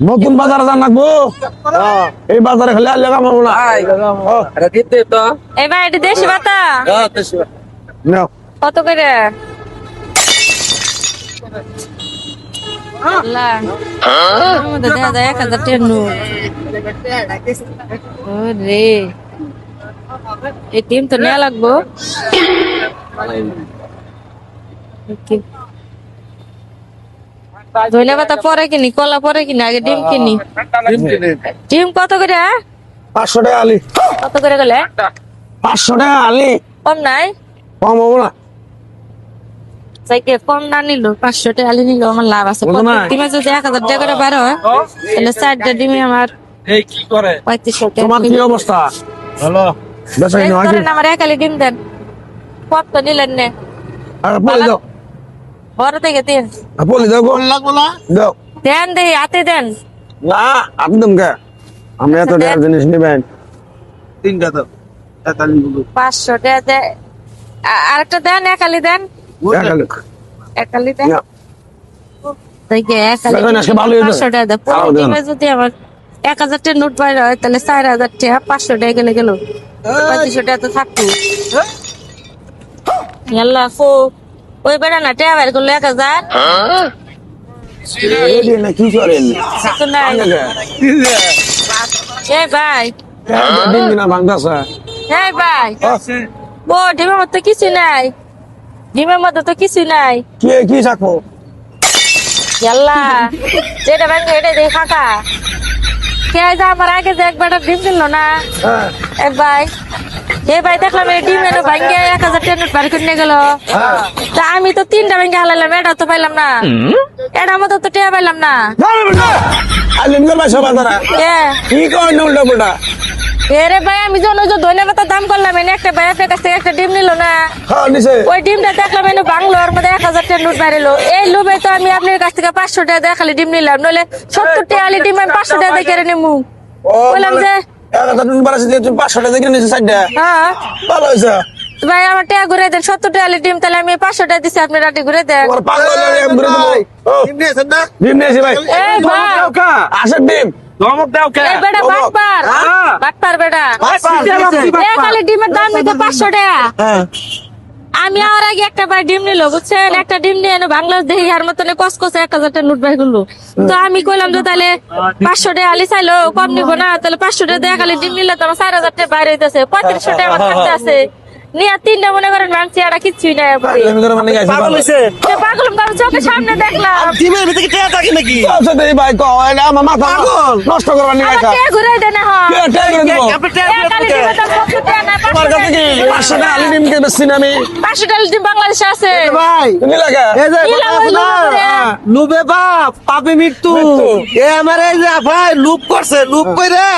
নতুন বাজারে যান রাখব এই বাজারে খালি আল্লাহ কামাবো না ও, এই ভাই এটা। দেশি পাতা? নাও। কত করে? আল্লাহ, এর মধ্যে দেখা যায় এক হাজার টাকার নোট। ওরে। এই টিম তো নেওয়া লাগবো। ধনিয়া পাতা পরে কিনি কলা পরে কিনি আগে ডিম কিনি। ডিম কত করে হ্যাঁ? পাঁচশো টাকা আলি। কত করে গেলে? পাঁচশো টাকা আলি। কম নাই? কম হব না। সাইকে কম না নিল পাঁচশো টাকা আলি নিল আমার লাভ আছে। ডিমে যদি এক হাজার টাকা করে বার হয় তাহলে চারটা ডিমে আমার এই কি করে? পঁয়ত্রিশশো টাকা তোমার কি অবস্থা? ভালো হয় আমার এক আলি ডিম দেন। কত নিলেন নে। আর দাও। বড় থেকে দেন। আর পলি দাও গো। লাগবো না দাও। দেন দেই হাতে দেন। না আপনি তুমি কে এত টাকার জিনিস নেবেন। তিনটা তো পাঁচশো টাকা দে। আরেকটা দেন এক আলি দেন। এক আলি। দেন। এক আমার হাজার টাকা নোট বাইরে হয় তাহলে চার হাজার টাকা পাঁচশো টাকা গেলে গেল। পঁয়ত্রিশশো টাকা তো থাকতো। আল্লাহ ওই বেড়া না টাকা বাইর করল এক হাজার। কি করেন? এই ভাই। এই ভাই। ও ডিমের কিছু নাই। ডিমের তো কিছু নাই। কি কি থাকব? আল্লাহ যেটা ব্যাংকে এটা দিয়ে ফাঁকা কে যে আমার আগে যে একবার ডিম কিনলো না হ্যাঁ। এক ভাই। এ ভাই দেখলাম ডিম এনে ভাঙ্গে এক হাজার টাকা নোট বাড়ি করে গেল। তা আমি তো তিনটা ব্যাংকে হালালাম এটা তো পাইলাম না। এটা মতো তো টেয়া পাইলাম না। কে উল্টা পুল্টা এরে ভাই আমি যখন ওই যে ধনে পাতা দাম করলাম এনে একটা ভাই আপনার কাছ থেকে একটা ডিম নিল না। হ্যাঁ ওই ডিমটা দেখলাম এনে বাংলোর মধ্যে এক হাজার টাকা নোট বাড়িলো এই লোভে তো আমি আপনার কাছ থেকে পাঁচশো টাকা দেখালি ডিম নিলাম নইলে সত্তর টাকা ডিম আমি পাঁচশো টাকা দেখে নিমু। বললাম যে এক হাজার টাকা বাড়াচ্ছে দিয়ে তুমি পাঁচশো টাকা দিয়ে নিচে সাইডটা। হ্যাঁ। ভালো হয়েছে। ভাই আমার টাকা ঘুরে দেন সত্তর টাকা ডিম তাহলে আমি পাঁচশো টাকা দিচ্ছি আপনি রাতে ঘুরে দেন ডিম নিয়েছি ভাই। এই ডিম। ধমক দাও কে। বেটা বাবা। বাটপার। হ্যাঁ। বাটপার বেটা। বাটপার। ডিমের দাম নিতে পাঁচশো টাকা হ্যাঁ। আমি আর আগে একটা ভাই ডিম নিল, বুঝছেন? একটা ডিম নিয়ে বাংলাদেশ দেখি আর মতন কস কস এক হাজার টাকা নোট বাই করল। তো আমি কইলাম যে তাহলে পাঁচশো টাকা আলি চাইলো, কম নিবো না, তাহলে পাঁচশো টাকা খালি ডিম নিলে তো আমার চার হাজার টাকা বাইরে হইতেছে, পঁয়ত্রিশশো টাকা আমার আছে। নিয়ে তিনটা মনে করেন মানছি আর কিছুই নাই করে পাগল হইছে। পাগলাম কারণ চোখের সামনে দেখলাম। ডিমের ভিতরে টেয়া থাকে নাকি? আচ্ছা দেই ভাই কও এটা আমার মাথা নষ্ট করবার নিয়ে আমার গেছে টাকা দেন এখন কে টাকা করে আপনি টেয়া এক আলি দিবেন ডিমের দাম সত্তর টাকা না তোমার কাছে কি পাঁচশো টাকা আলি ডিম কে বেশি না আমি? পাঁচশো টাকা ডিম বাংলাদেশে আছে। ভাই। তুমি লাগা? এই যে কি কথা লাভ আছে হইল না? করে? লুবে বাপ পাপে মৃত্যু। এ আমার এই যে ভাই লুপ করছে লুপ কইরা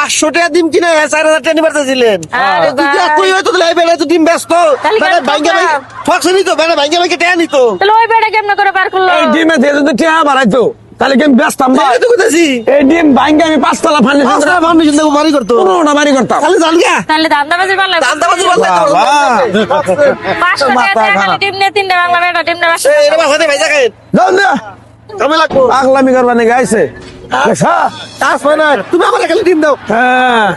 পাঁচশো টাকা ডিম কিনে চার হাজার টাকা নিবার চাইছিলেন। আরে তুই যে ভাই। হয়তো তাহলে এই তো ডিম ব্যস্ত? তাহলে মানে ভাঙ্গা ভাই ঠকছে নিত মানে ভাঙ্গা ভাঙ্গা টেয়া নিত। তাহলে ওই বেটা কেমন করে বার করল? এই ডিমে দিয়ে যদি টিয়া বাড়াইতো তাহলে কি আমি ব্যস্তাম ভাই তাই তো কইতাছি এই ডিম ভাঙ্গে আমি পাঁচতলা ফান্ডি পাঁচটা ফাউন্ডেশন দেখো বাড়ি করতো। পনেরোটা বাড়ি করতাম। খালি জান গা তাহলে ধান্দাবাজি পারলাম দান্দাবাজি বলতে বাবা। পাঁচশো টাকা ডিম নিয়ে তিনটা বাংলা বেটা ডিম নিয়ে এই রে বাসাতে ভাই জায়গায় যাও না। কামে লাগবো। পাগলামি করবা নাকি আইছে? কাজ হয় না তুমি আমার এখানে ডিম দাও। হ্যাঁ।